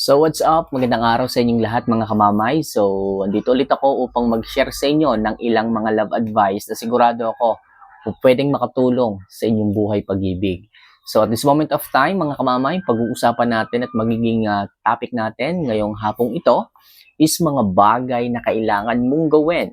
So what's up? Magandang araw sa inyong lahat mga kamamay. So andito ulit ako upang mag-share sa inyo ng ilang mga love advice na sigurado ako pwedeng makatulong sa inyong buhay pag-ibig. So at this moment of time mga kamamay, pag-uusapan natin at magiging ah, topic natin ngayong hapong ito is mga bagay na kailangan mong gawin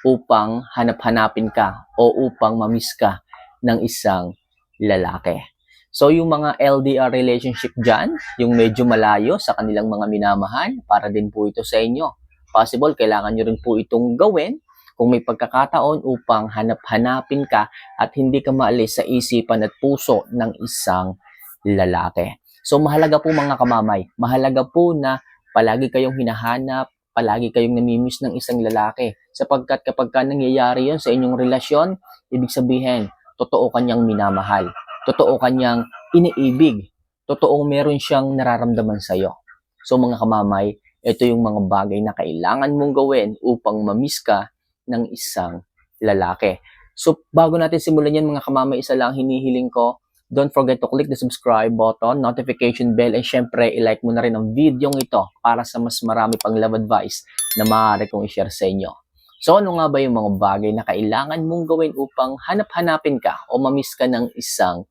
upang hanap-hanapin ka o upang mamiss ka ng isang lalaki. So yung mga LDR relationship dyan, yung medyo malayo sa kanilang mga minamahal, para din po ito sa inyo. Possible, kailangan nyo rin po itong gawin kung may pagkakataon upang hanap-hanapin ka at hindi ka maalis sa isipan at puso ng isang lalaki. So mahalaga po mga kamamay, mahalaga po na palagi kayong hinahanap, palagi kayong namimiss ng isang lalaki. Sapagkat kapag ka nangyayari yon sa inyong relasyon, ibig sabihin, totoo kanyang minamahal totoo kanyang iniibig, totoong meron siyang nararamdaman sa iyo. So mga kamamay, ito yung mga bagay na kailangan mong gawin upang mamiss ka ng isang lalaki. So bago natin simulan yan mga kamamay, isa lang hinihiling ko, don't forget to click the subscribe button, notification bell, and syempre, ilike mo na rin ang video ito para sa mas marami pang love advice na maaari kong i-share sa inyo. So ano nga ba yung mga bagay na kailangan mong gawin upang hanap-hanapin ka o mamiss ka ng isang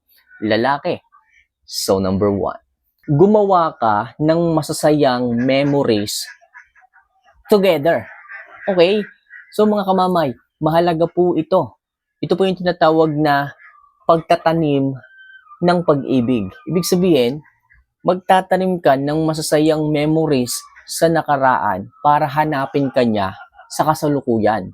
lalaki. So, number one, gumawa ka ng masasayang memories together. Okay? So, mga kamamay, mahalaga po ito. Ito po yung tinatawag na pagtatanim ng pag-ibig. Ibig sabihin, magtatanim ka ng masasayang memories sa nakaraan para hanapin ka niya sa kasalukuyan.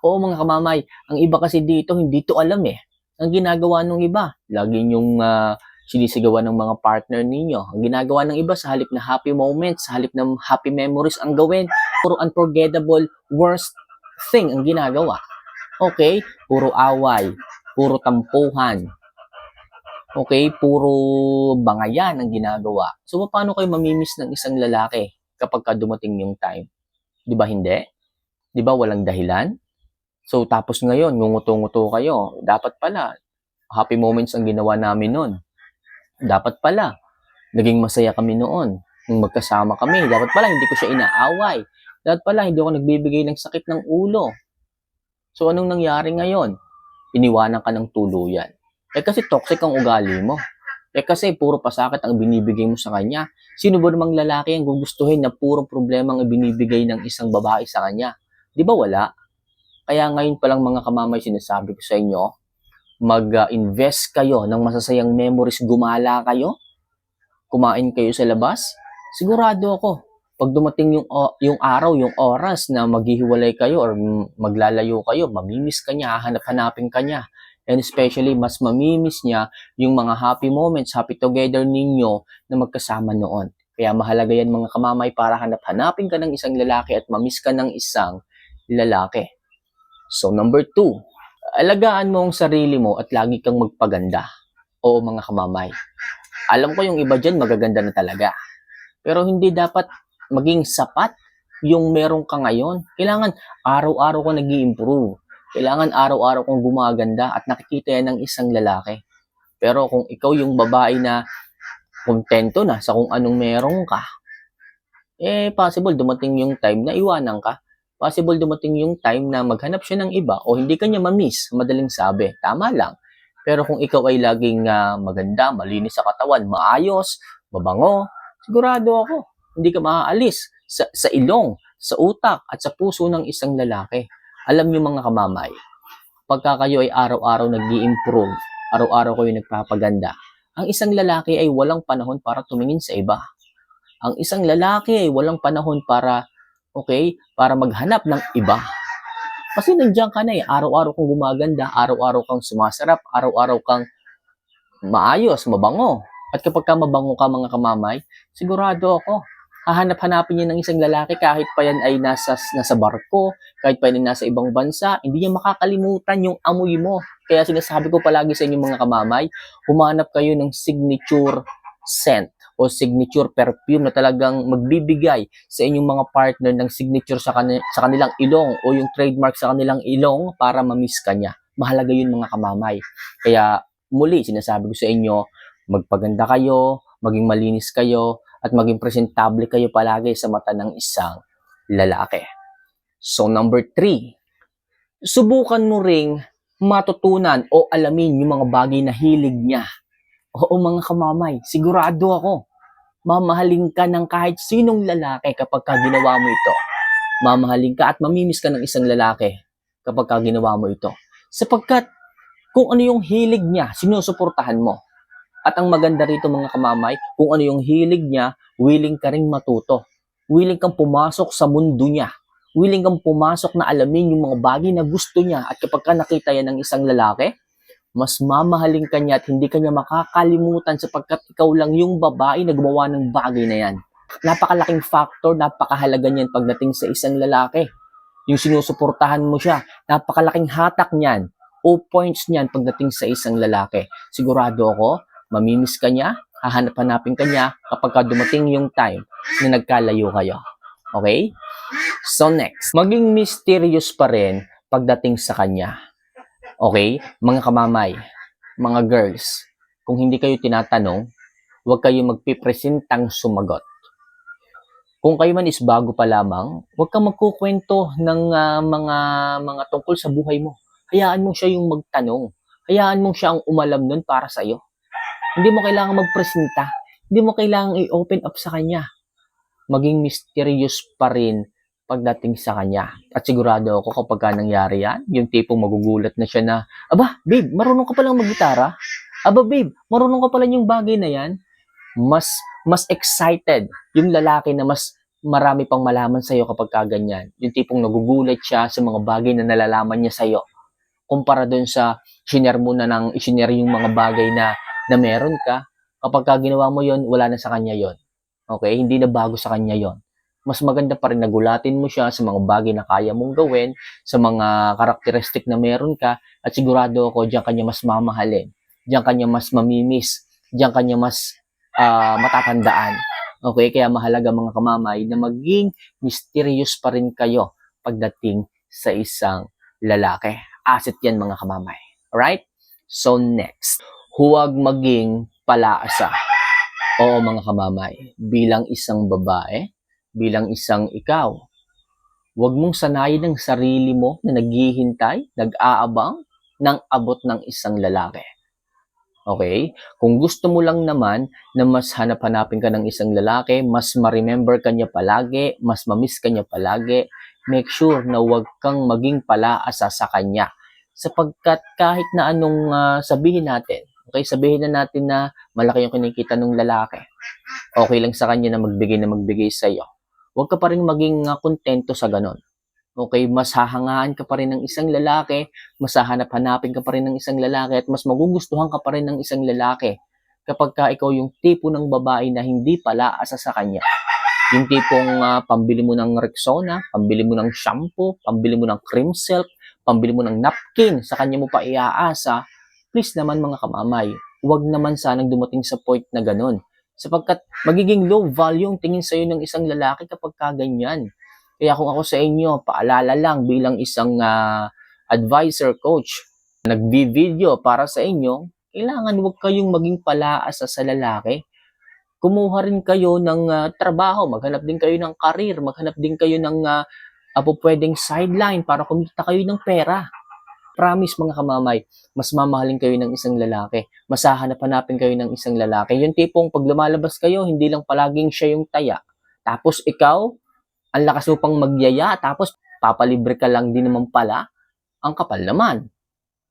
Oo mga kamamay, ang iba kasi dito hindi to alam eh ang ginagawa ng iba. Lagi yung uh, sinisigawan ng mga partner ninyo. Ang ginagawa ng iba sa halip na happy moments, sa halip ng happy memories ang gawin. Puro unforgettable worst thing ang ginagawa. Okay? Puro away, puro tampuhan. Okay? Puro bangayan ang ginagawa. So, paano kayo mamimiss ng isang lalaki kapag ka dumating yung time? Di ba hindi? Di ba walang dahilan? So, tapos ngayon, ngunguto-nguto kayo. Dapat pala, happy moments ang ginawa namin noon. Dapat pala, naging masaya kami noon. Nung magkasama kami. Dapat pala, hindi ko siya inaaway. Dapat pala, hindi ako nagbibigay ng sakit ng ulo. So, anong nangyari ngayon? Iniwanan ka ng tuluyan. Eh kasi toxic ang ugali mo. Eh kasi puro pasakit ang binibigay mo sa kanya. Sino ba namang lalaki ang gugustuhin na puro problema ang binibigay ng isang babae sa kanya? Di ba wala? Kaya ngayon pa lang mga kamamay sinasabi ko sa inyo, mag-invest kayo ng masasayang memories, gumala kayo, kumain kayo sa labas, sigurado ako, pag dumating yung, yung araw, yung oras na maghihiwalay kayo or maglalayo kayo, mamimiss ka niya, hanap-hanapin ka niya. And especially, mas mamimiss niya yung mga happy moments, happy together ninyo na magkasama noon. Kaya mahalaga yan mga kamamay para hanap-hanapin ka ng isang lalaki at mamiss ka ng isang lalaki. So, number two, alagaan mo ang sarili mo at lagi kang magpaganda. O mga kamamay. Alam ko yung iba dyan magaganda na talaga. Pero hindi dapat maging sapat yung meron ka ngayon. Kailangan araw-araw ka nag improve Kailangan araw-araw kang gumaganda at nakikita yan ng isang lalaki. Pero kung ikaw yung babae na kontento na sa kung anong meron ka, eh possible dumating yung time na iwanan ka possible dumating yung time na maghanap siya ng iba o hindi kanya ma-miss, madaling sabi. Tama lang. Pero kung ikaw ay laging uh, maganda, malinis sa katawan, maayos, mabango, sigurado ako, hindi ka maaalis sa, sa ilong, sa utak, at sa puso ng isang lalaki. Alam niyo mga kamamay, pagka kayo ay araw-araw nag improve araw-araw kayo nagpapaganda, ang isang lalaki ay walang panahon para tumingin sa iba. Ang isang lalaki ay walang panahon para Okay? Para maghanap ng iba. Kasi nandiyan ka na eh. Araw-araw kang gumaganda, araw-araw kang sumasarap, araw-araw kang maayos, mabango. At kapag ka mabango ka mga kamamay, sigurado ako, hahanap-hanapin niya ng isang lalaki kahit pa yan ay nasa, nasa barko, kahit pa yan ay nasa ibang bansa, hindi niya makakalimutan yung amoy mo. Kaya sinasabi ko palagi sa inyo mga kamamay, humanap kayo ng signature scent o signature perfume na talagang magbibigay sa inyong mga partner ng signature sa, kan- sa kanilang ilong o yung trademark sa kanilang ilong para mamiss ka niya. Mahalaga yun mga kamamay. Kaya muli, sinasabi ko sa inyo, magpaganda kayo, maging malinis kayo, at maging presentable kayo palagi sa mata ng isang lalaki. So number three, subukan mo ring matutunan o alamin yung mga bagay na hilig niya. Oo mga kamamay, sigurado ako, mamahalin ka ng kahit sinong lalaki kapag ka ginawa mo ito. Mamahalin ka at mamimiss ka ng isang lalaki kapag ka ginawa mo ito. Sapagkat kung ano yung hilig niya, sinusuportahan mo. At ang maganda rito mga kamamay, kung ano yung hilig niya, willing ka ring matuto. Willing kang pumasok sa mundo niya. Willing kang pumasok na alamin yung mga bagay na gusto niya. At kapag ka nakita yan ng isang lalaki, mas mamahalin ka niya at hindi ka niya makakalimutan sapagkat ikaw lang yung babae na gumawa ng bagay na yan. Napakalaking factor, napakahalaga niyan pagdating sa isang lalaki. Yung sinusuportahan mo siya, napakalaking hatak niyan o points niyan pagdating sa isang lalaki. Sigurado ako, mamimiss ka niya, hahanap-hanapin ka niya kapag ka dumating yung time na nagkalayo kayo. Okay? So next, maging mysterious pa rin pagdating sa kanya. Okay? Mga kamamay, mga girls, kung hindi kayo tinatanong, huwag kayo magpipresentang sumagot. Kung kayo man is bago pa lamang, huwag kang magkukwento ng ah, mga mga tungkol sa buhay mo. Hayaan mo siya yung magtanong. Hayaan mo siya ang umalam nun para sa iyo. Hindi mo kailangan magpresenta. Hindi mo kailangan i-open up sa kanya. Maging mysterious pa rin pagdating sa kanya. At sigurado ako kapag ka nangyari yan, yung tipong magugulat na siya na, Aba, babe, marunong ka palang maggitara? Aba, babe, marunong ka pala yung bagay na yan? Mas, mas excited yung lalaki na mas marami pang malaman sa'yo kapag ka ganyan. Yung tipong nagugulat siya sa mga bagay na nalalaman niya sa'yo. Kumpara dun sa shinare mo na ng ishinare yung mga bagay na, na meron ka, kapag ka ginawa mo yon wala na sa kanya yon Okay? Hindi na bago sa kanya yon mas maganda pa rin nagulatin mo siya sa mga bagay na kaya mong gawin, sa mga karakteristik na meron ka, at sigurado ako, diyan kanya mas mamahalin, diyan kanya mas mamimiss, diyan kanya mas ah, matatandaan. Okay, kaya mahalaga mga kamamay na maging mysterious pa rin kayo pagdating sa isang lalaki. Asset yan mga kamamay. Alright? So next, huwag maging palaasa. Oo mga kamamay, bilang isang babae, bilang isang ikaw. Huwag mong sanayin ang sarili mo na naghihintay, nag-aabang ng abot ng isang lalaki. Okay? Kung gusto mo lang naman na mas hanap-hanapin ka ng isang lalaki, mas ma-remember ka niya palagi, mas ma-miss ka niya palagi, make sure na huwag kang maging palaasa sa kanya. Sapagkat kahit na anong ah, sabihin natin, okay, sabihin na natin na malaki yung kinikita ng lalaki, okay lang sa kanya na magbigay na magbigay sa iyo. Huwag ka pa rin maging ah, kontento sa ganon. Okay, mas hahangaan ka pa rin ng isang lalaki, mas hahanap-hanapin ka pa rin ng isang lalaki, at mas magugustuhan ka pa rin ng isang lalaki kapag ka ikaw yung tipo ng babae na hindi pala asa sa kanya. Yung tipong ah, pambili mo ng Rexona, pambili mo ng shampoo, pambili mo ng cream silk, pambili mo ng napkin, sa kanya mo pa iaasa, please naman mga kamamay, huwag naman sanang dumating sa point na ganun. Sapagkat magiging low value ang tingin sa'yo ng isang lalaki kapag kaganyan. Kaya kung ako sa inyo, paalala lang bilang isang ah, advisor coach, nagbi-video para sa inyo, kailangan huwag kayong maging palaasa sa lalaki. Kumuha rin kayo ng ah, trabaho, maghanap din kayo ng karir, maghanap din kayo ng uh, apo pwedeng sideline para kumita kayo ng pera. Promise mga kamamay, mas mamahalin kayo ng isang lalaki. Mas hahanap-hanapin kayo ng isang lalaki. Yung tipong pag lumalabas kayo, hindi lang palaging siya yung taya. Tapos ikaw, ang lakas mo pang magyaya, tapos papalibre ka lang din naman pala, ang kapal naman.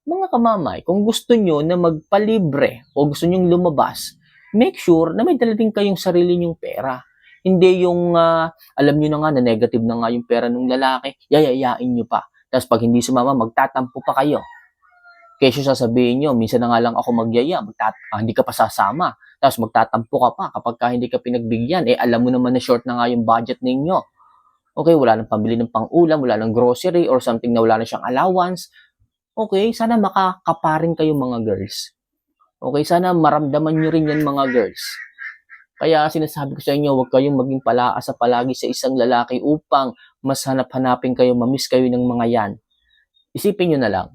Mga kamamay, kung gusto nyo na magpalibre o gusto nyo lumabas, make sure na may dala din kayong sarili nyong pera. Hindi yung ah, alam nyo na nga na negative na nga yung pera ng lalaki, yayayain nyo pa. Tapos pag hindi sumama, magtatampo pa kayo. Kesyo sasabihin nyo, minsan na nga lang ako magyaya, magtat ah, hindi ka pa sasama. Tapos magtatampo ka pa kapag ka hindi ka pinagbigyan. Eh alam mo naman na short na nga yung budget ninyo. Okay, wala nang pambili ng pang-ulam, wala nang grocery or something na wala na siyang allowance. Okay, sana makakaparin kayo mga girls. Okay, sana maramdaman nyo rin yan mga girls. Kaya sinasabi ko sa inyo, huwag kayong maging palaasa palagi sa isang lalaki upang mas hanap-hanapin kayo, mamiss kayo ng mga yan. Isipin nyo na lang,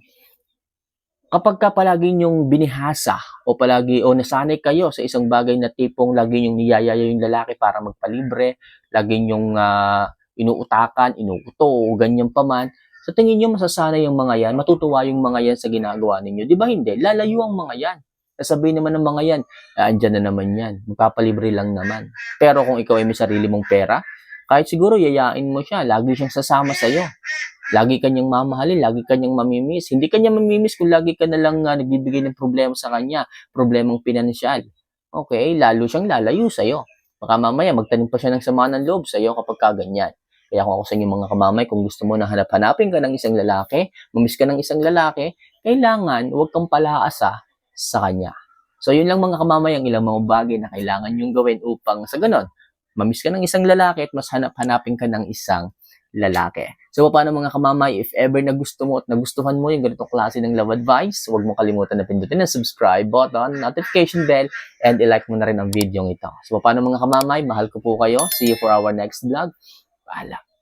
kapag ka palagi nyong binihasa o palagi o nasanay kayo sa isang bagay na tipong lagi nyong niyayaya yung lalaki para magpalibre, lagi nyong ah, inuutakan, inuuto o ganyan pa man, sa tingin nyo masasanay yung mga yan, matutuwa yung mga yan sa ginagawa ninyo. Di ba hindi? Lalayo ang mga yan. Sasabihin naman ng mga yan, ah, andyan na naman yan, magpapalibre lang naman. Pero kung ikaw ay may sarili mong pera, kahit siguro yayain mo siya, lagi siyang sasama sa'yo. Lagi kanyang mamahalin, lagi kanyang mamimiss. Hindi kanya mamimiss kung lagi ka na lang ah, nagbibigay ng problema sa kanya, problemang pinansyal. Okay, lalo siyang lalayo sa'yo. Baka mamaya magtanim pa siya ng sama ng loob sa'yo kapag kaganyan. Kaya kung ako sa inyo mga kamamay, kung gusto mo na hanap-hanapin ka ng isang lalaki, mamiss ka ng isang lalaki, kailangan huwag kang palaasa sa kanya. So yun lang mga kamamay ang ilang mga bagay na kailangan yung gawin upang sa ganon, mamiss ka ng isang lalaki at mas hanap-hanapin ka ng isang lalaki. So paano mga kamamay, if ever na gusto mo at nagustuhan mo yung ganitong klase ng love advice, huwag mo kalimutan na pindutin ang subscribe button, notification bell, and i-like mo na rin ang video ito. So paano mga kamamay, mahal ko po kayo. See you for our next vlog. Paalam.